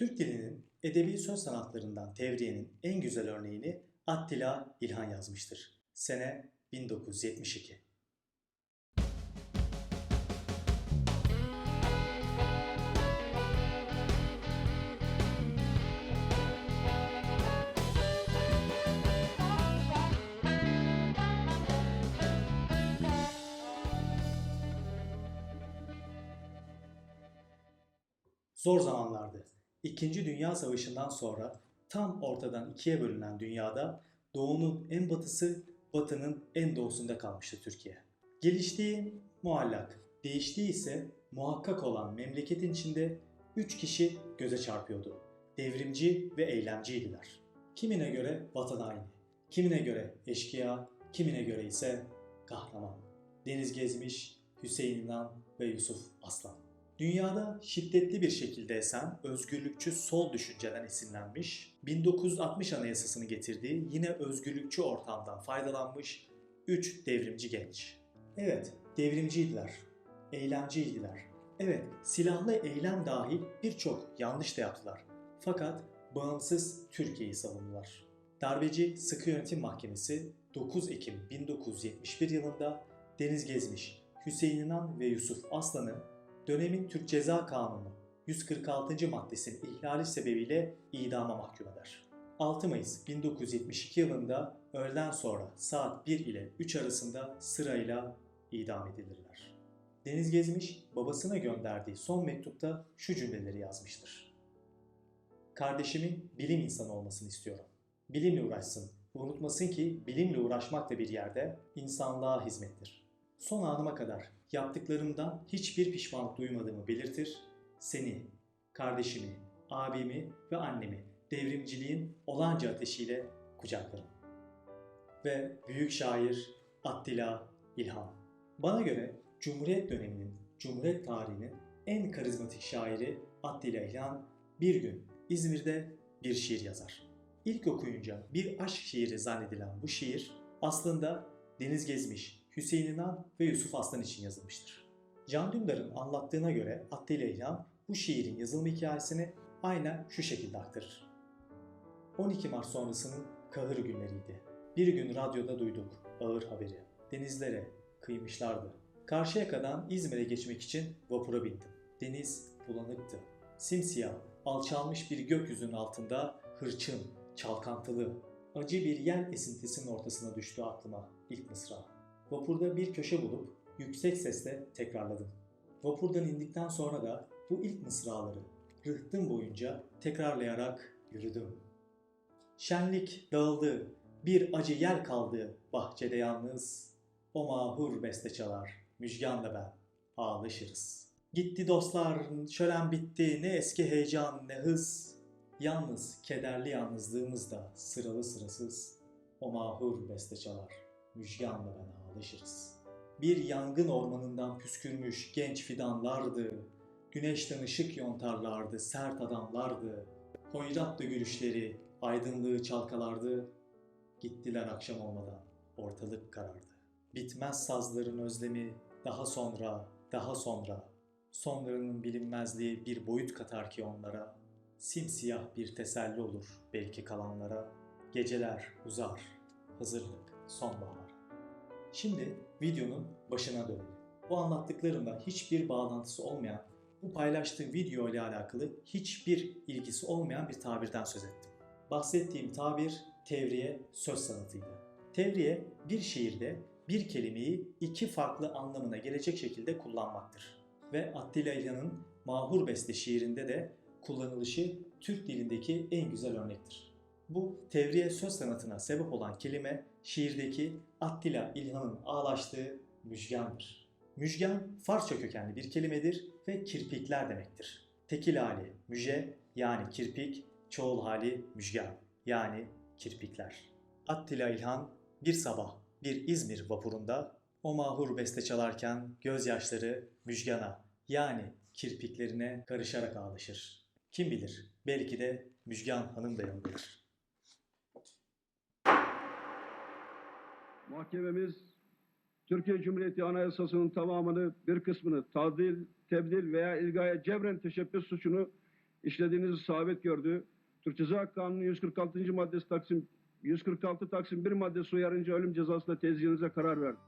Türk dilinin edebi söz sanatlarından tevriyenin en güzel örneğini Attila İlhan yazmıştır. Sene 1972. Zor zamanlardı. İkinci Dünya Savaşı'ndan sonra tam ortadan ikiye bölünen dünyada doğunun en batısı, batının en doğusunda kalmıştı Türkiye. Geliştiği muallak, değiştiği ise muhakkak olan memleketin içinde üç kişi göze çarpıyordu. Devrimci ve eylemciydiler. Kimine göre vatan haini, kimine göre eşkıya, kimine göre ise kahraman. Deniz Gezmiş, Hüseyin İnan ve Yusuf Aslan. Dünyada şiddetli bir şekilde esen özgürlükçü sol düşünceden esinlenmiş, 1960 Anayasası'nı getirdiği yine özgürlükçü ortamdan faydalanmış 3 devrimci genç. Evet, devrimciydiler, eylemciydiler. Evet, silahlı eylem dahil birçok yanlış da yaptılar. Fakat bağımsız Türkiye'yi savundular. Darbeci Sıkı Yönetim Mahkemesi 9 Ekim 1971 yılında Deniz Gezmiş, Hüseyin İnan ve Yusuf Aslan'ı dönemin Türk Ceza Kanunu 146. maddesinin ihlali sebebiyle idama mahkum eder. 6 Mayıs 1972 yılında öğleden sonra saat 1 ile 3 arasında sırayla idam edilirler. Deniz Gezmiş babasına gönderdiği son mektupta şu cümleleri yazmıştır. Kardeşimin bilim insanı olmasını istiyorum. Bilimle uğraşsın. Unutmasın ki bilimle uğraşmak da bir yerde insanlığa hizmettir. Son anıma kadar yaptıklarımdan hiçbir pişmanlık duymadığımı belirtir, seni, kardeşimi, abimi ve annemi devrimciliğin olanca ateşiyle kucaklarım. Ve büyük şair Attila İlhan. Bana göre Cumhuriyet döneminin, Cumhuriyet tarihinin en karizmatik şairi Attila İlhan bir gün İzmir'de bir şiir yazar. İlk okuyunca bir aşk şiiri zannedilen bu şiir aslında Deniz Gezmiş, Hüseyin İnan ve Yusuf Aslan için yazılmıştır. Can Dündar'ın anlattığına göre Attila İlhan bu şiirin yazılma hikayesini aynen şu şekilde aktarır. 12 Mart sonrasının kahır günleriydi. Bir gün radyoda duyduk ağır haberi. Denizlere kıymışlardı. Karşıyaka'dan İzmir'e geçmek için vapura bindim. Deniz bulanıktı. Simsiyah, alçalmış bir gökyüzünün altında hırçın, çalkantılı, acı bir yer esintisinin ortasına düştü aklıma ilk mısra. Vapurda bir köşe bulup yüksek sesle tekrarladım. Vapurdan indikten sonra da bu ilk mısraları rıhtım boyunca tekrarlayarak yürüdüm. Şenlik dağıldı, bir acı yer kaldı bahçede yalnız. O mahur beste çalar, müjganla ben ağlaşırız. Gitti dostlar, şölen bitti, ne eski heyecan ne hız. Yalnız kederli yalnızlığımızda sıralı sırasız o mahur beste çalar, müjganla ben ağlaşırız. Bir yangın ormanından püskürmüş genç fidanlardı, güneşten ışık yontarlardı, sert adamlardı. Hoyratlı gülüşleri, aydınlığı çalkalardı. Gittiler akşam olmadan, ortalık karardı. Bitmez sazların özlemi, daha sonra, daha sonra. Sonlarının bilinmezliği bir boyut katar ki onlara. Simsiyah bir teselli olur belki kalanlara. Geceler uzar, hazırlık sonbahar. Şimdi videonun başına dönelim. Bu anlattıklarımla hiçbir bağlantısı olmayan, bu paylaştığım video ile alakalı hiçbir ilgisi olmayan bir tabirden söz ettim. Bahsettiğim tabir tevriye söz sanatıydı. Tevriye bir şiirde bir kelimeyi iki farklı anlamına gelecek şekilde kullanmaktır. Ve Attila İlhan'ın Mahur Beste şiirinde de kullanılışı Türk dilindeki en güzel örnektir. Bu tevriye söz sanatına sebep olan kelime şiirdeki Attila İlhan'ın ağlaştığı müjgandır. Müjgan Farsça kökenli bir kelimedir ve kirpikler demektir. Tekil hali müje yani kirpik, çoğul hali müjgan yani kirpikler. Attila İlhan bir sabah bir İzmir vapurunda o mahur beste çalarken gözyaşları müjgana yani kirpiklerine karışarak ağlaşır. Kim bilir belki de Müjgan Hanım da yanındadır. Mahkememiz Türkiye Cumhuriyeti Anayasası'nın tamamını bir kısmını tadil, tebdil veya ilgaya cebren teşebbüs suçunu işlediğiniz isabet gördü. Türk Ceza Kanunu 146. maddesi Taksim 146 Taksim 1 maddesi uyarınca ölüm cezasıyla tezgahınıza karar verdi.